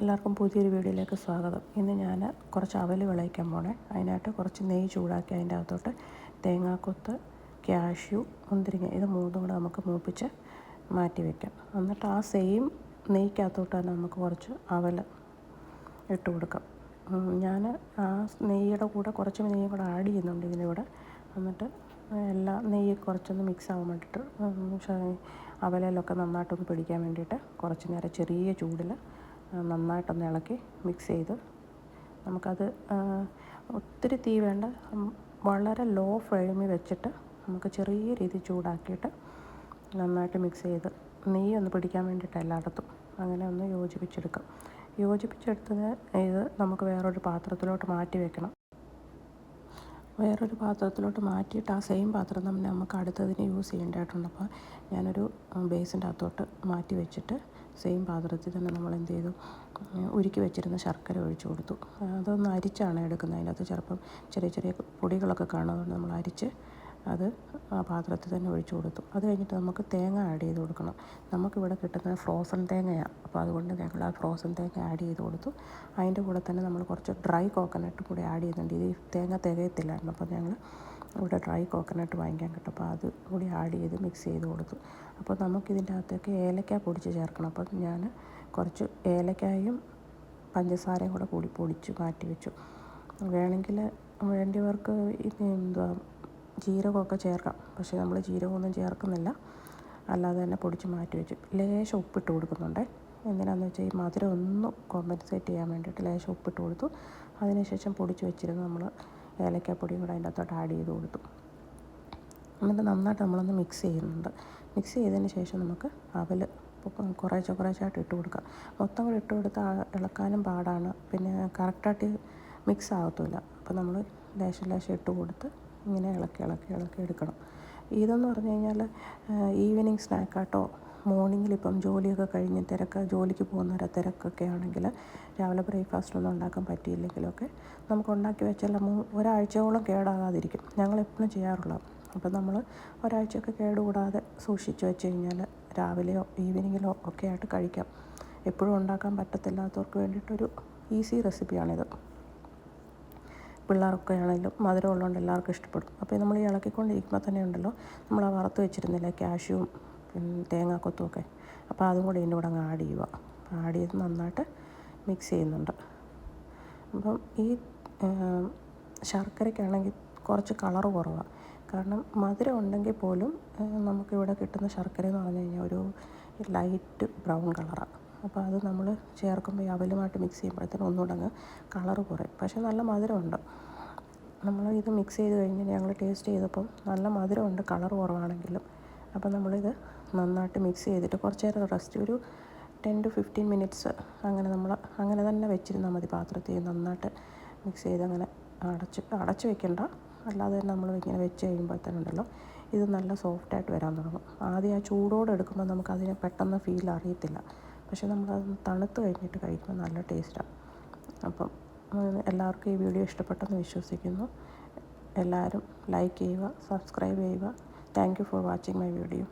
എല്ലാവർക്കും പുതിയൊരു വീഡിയോയിലേക്ക് സ്വാഗതം. ഇന്ന് ഞാൻ കുറച്ച് അവൽ വിളയിക്കാൻ പോണേ. അതിനായിട്ട് കുറച്ച് നെയ്യ് ചൂടാക്കി അതിന്റെ അകത്തോട്ട് തേങ്ങാക്കൊത്ത് ക്യാഷ്യു മുന്തിരിങ്ങ ഇത് മൂന്നും കൂടെ നമുക്ക് മൂപ്പിച്ച് മാറ്റി വയ്ക്കാം എന്നിട്ട് ആ സെയിം നെയ്ക്കകത്തോട്ട് തന്നെ നമുക്ക് കുറച്ച് അവൽ ഇട്ട് കൊടുക്കാം. ഞാൻ ആ നെയ്യുടെ കൂടെ കുറച്ച് നെയ്യും കൂടെ ആഡ് ചെയ്യുന്നുണ്ട് ഇതിനിവിടെ. എന്നിട്ട് എല്ലാ നെയ്യ് കുറച്ചൊന്ന് മിക്സ് ആവാൻ വേണ്ടിയിട്ട് അവലയിലൊക്കെ നന്നായിട്ടൊന്ന് പിടിക്കാൻ വേണ്ടിയിട്ട് കുറച്ച് നേരം ചെറിയ ചൂടിൽ നന്നായിട്ടൊന്ന് ഇളക്കി മിക്സ് ചെയ്ത് നമുക്കത് ഒത്തിരി തീ വേണ്ട വളരെ ലോ ഫ്ലെയിമിൽ വെച്ചിട്ട് നമുക്ക് ചെറിയ രീതിയിൽ ചൂടാക്കിയിട്ട് നന്നായിട്ട് മിക്സ് ചെയ്ത് നെയ്യ് ഒന്ന് പിടിക്കാൻ വേണ്ടിയിട്ട് എല്ലായിടത്തും അങ്ങനെ ഒന്ന് യോജിപ്പിച്ചെടുക്കാം. യോജിപ്പിച്ചെടുത്തത് ഇത് നമുക്ക് വേറൊരു പാത്രത്തിലോട്ട് മാറ്റി വെക്കണം. വേറൊരു പാത്രത്തിലോട്ട് മാറ്റിയിട്ട് ആ സെയിം പാത്രം തന്നെ നമുക്ക് അടുത്തതിന് യൂസ് ചെയ്യേണ്ടതായിട്ടുണ്ട്. അപ്പോൾ ഞാനൊരു ബേസിന്റെ അകത്തോട്ട് മാറ്റി വെച്ചിട്ട് സെയിം പാത്രത്തിൽ തന്നെ നമ്മൾ എന്ത് ചെയ്തു? ഉരുക്കി വെച്ചിരുന്ന ശർക്കര ഒഴിച്ചു കൊടുത്തു. അതൊന്ന് അരിച്ചാണ് എടുക്കുന്നത്. അതിനകത്ത് ചിലപ്പം ചെറിയ ചെറിയ പൊടികളൊക്കെ കാണുന്നതുകൊണ്ട് നമ്മൾ അരിച്ച് അത് ആ പാത്രത്തിൽ തന്നെ ഒഴിച്ചു കൊടുത്തു. അത് കഴിഞ്ഞിട്ട് നമുക്ക് തേങ്ങ ആഡ് ചെയ്ത് കൊടുക്കണം. നമുക്കിവിടെ കിട്ടുന്നത് ഫ്രോസൺ തേങ്ങയാണ് അപ്പോൾ അതുകൊണ്ട് ഞങ്ങൾ ആ ഫ്രോസൺ തേങ്ങ ആഡ് ചെയ്ത് കൊടുത്തു. അതിന്റെ കൂടെ തന്നെ നമ്മൾ കുറച്ച് ഡ്രൈ കോക്കനട്ട് കൂടി ആഡ് ചെയ്യുന്നുണ്ട്. ഇത് തേങ്ങ തികയത്തില്ലായിരുന്നു. അപ്പോൾ ഞങ്ങൾ ഇവിടെ ഡ്രൈ കോക്കനട്ട് വാങ്ങിക്കാൻ കിട്ടും. അപ്പോൾ അത് കൂടി ആഡ് ചെയ്ത് മിക്സ് ചെയ്ത് കൊടുത്തു. അപ്പോൾ നമുക്കിതിന്റെ അകത്തേക്ക് ഏലക്ക പൊടിച്ച് ചേർക്കണം. അപ്പോൾ ഞാൻ കുറച്ച് ഏലക്കായും പഞ്ചസാരയും കൂടെ കൂടി പൊടിച്ച് മാറ്റി വെച്ചു. വേണമെങ്കിൽ വേണ്ടിയവർക്ക് എന്തുവാ ജീരകമൊക്കെ ചേർക്കാം. പക്ഷേ നമ്മൾ ജീരകമൊന്നും ചേർക്കുന്നില്ല. അല്ലാതെ തന്നെ പൊടിച്ച് മാറ്റി വെച്ചു ലേശം ഉപ്പിട്ട് കൊടുക്കുന്നുണ്ട്. എന്തിനാണെന്ന് വെച്ചാൽ ഈ മധുരം ഒന്ന് കോമ്പൻസേറ്റ് ചെയ്യാൻ വേണ്ടിയിട്ട് ലേശം ഉപ്പിട്ട് കൊടുത്തു. അതിനുശേഷം പൊടിച്ച് വെച്ചിരുന്ന് നമ്മൾ ഏലക്കാപ്പൊടിയും കൂടെ അതിന്റെ അകത്തോട്ട് ആഡ് ചെയ്ത് കൊടുത്തു. എന്നിട്ട് നന്നായിട്ട് നമ്മളൊന്ന് മിക്സ് ചെയ്യുന്നുണ്ട്. മിക്സ് ചെയ്തതിന് ശേഷം നമുക്ക് അവൽ കുറേശ്ശെ കുറേശ്ശായിട്ട് ഇട്ട് കൊടുക്കാം. മൊത്തം കൂടെ ഇട്ട് കൊടുത്താൽ ഇളക്കാനും പാടാണ്. പിന്നെ കറക്റ്റായിട്ട് മിക്സ് ആകത്തില്ല അപ്പോൾ നമ്മൾ ലേശം ലേശം ഇട്ട് കൊടുത്ത് ഇങ്ങനെ ഇളക്കി ഇളക്കി ഇളക്കി എടുക്കണം. ഇതെന്ന് പറഞ്ഞു കഴിഞ്ഞാൽ ഈവനിങ് സ്നാക്കാട്ടോ മോർണിംഗിൽ ഇപ്പം ജോലിയൊക്കെ കഴിഞ്ഞ് തിരക്ക് ജോലിക്ക് പോകുന്നവരെ തിരക്കൊക്കെ ആണെങ്കിൽ രാവിലെ ബ്രേക്ക്ഫാസ്റ്റ് ഒന്നും ഉണ്ടാക്കാൻ പറ്റിയില്ലെങ്കിലൊക്കെ നമുക്ക് ഉണ്ടാക്കി വെച്ചാൽ ഒരാഴ്ചയോളം കേടാകാതിരിക്കും. ഞങ്ങൾ എപ്പോഴും ചെയ്യാറുള്ളത് അപ്പം നമ്മൾ ഒരാഴ്ചയൊക്കെ കേടുകൂടാതെ സൂക്ഷിച്ച് വെച്ച് കഴിഞ്ഞാൽ രാവിലെയോ ഈവനിങ്ങിലോ ഒക്കെ ആയിട്ട് കഴിക്കാം. എപ്പോഴും ഉണ്ടാക്കാൻ പറ്റത്തില്ലാത്തവർക്ക് വേണ്ടിയിട്ടൊരു ഈസി റെസിപ്പിയാണിത് പിള്ളേർക്ക് ആണെങ്കിലും മധുരം ഉള്ളതുകൊണ്ട് എല്ലാവർക്കും ഇഷ്ടപ്പെടും. അപ്പോൾ നമ്മൾ ഈ ഇളക്കിക്കൊണ്ടിരിക്കുമ്പോൾ തന്നെ ഉണ്ടല്ലോ നമ്മൾ ആ വറുത്ത് വെച്ചിരുന്നില്ലേ പിന്നെ തേങ്ങാക്കൊത്തും ഒക്കെ. അപ്പോൾ അതും കൂടി ഇതിന്റെ കൂടെ അങ്ങ് ആഡ് ചെയ്യുക. ആഡ് ചെയ്ത് നന്നായിട്ട് മിക്സ് ചെയ്യുന്നുണ്ട്. അപ്പം ഈ ശർക്കരയ്ക്കാണെങ്കിൽ കുറച്ച് കളർ കുറവാണ്. കാരണം മധുരം ഉണ്ടെങ്കിൽ പോലും നമുക്കിവിടെ കിട്ടുന്ന ശർക്കര എന്ന് പറഞ്ഞു കഴിഞ്ഞാൽ ഒരു ലൈറ്റ് ബ്രൗൺ കളറാണ്. അപ്പോൾ അത് നമ്മൾ ചേർക്കുമ്പോൾ അവലുമായിട്ട് മിക്സ് ചെയ്യുമ്പോഴത്തേനും ഒന്നുകൂടെ അങ്ങ് കളറ് കുറയും. പക്ഷേ നല്ല മധുരമുണ്ട്. നമ്മൾ ഇത് മിക്സ് ചെയ്ത് കഴിഞ്ഞ് ഞങ്ങൾ ടേസ്റ്റ് ചെയ്തപ്പം നല്ല മധുരമുണ്ട് കളർ കുറവാണെങ്കിലും. അപ്പം നമ്മളിത് നന്നായിട്ട് മിക്സ് ചെയ്തിട്ട് കുറച്ച് നേരം റെസ്റ്റ് ഒരു ടെൻ ടു ഫിഫ്റ്റീൻ മിനിറ്റ്സ് അങ്ങനെ നമ്മൾ അങ്ങനെ തന്നെ വെച്ചിരുന്നാൽ മതി പാത്രത്തിൽ നന്നായിട്ട് മിക്സ് ചെയ്ത് അങ്ങനെ അടച്ച് അടച്ച് വെക്കണ്ട. അല്ലാതെ തന്നെ നമ്മൾ ഇങ്ങനെ വെച്ച് കഴിയുമ്പോഴത്തേനുണ്ടല്ലോ ഇത് നല്ല സോഫ്റ്റായിട്ട് വരാൻ തുടങ്ങും. ആദ്യം ആ ചൂടോടെ എടുക്കുമ്പോൾ നമുക്ക് അതിന് പെട്ടെന്ന് ഫീൽ അറിയത്തില്ല. പക്ഷേ നമ്മളത് തണുത്ത് കഴിഞ്ഞിട്ട് കഴിക്കുമ്പോൾ നല്ല ടേസ്റ്റാണ് അപ്പം എല്ലാവർക്കും ഈ വീഡിയോ ഇഷ്ടപ്പെട്ടെന്ന് വിശ്വസിക്കുന്നു. എല്ലാവരും ലൈക്ക് ചെയ്യുക സബ്സ്ക്രൈബ് ചെയ്യുക. Thank you for watching my video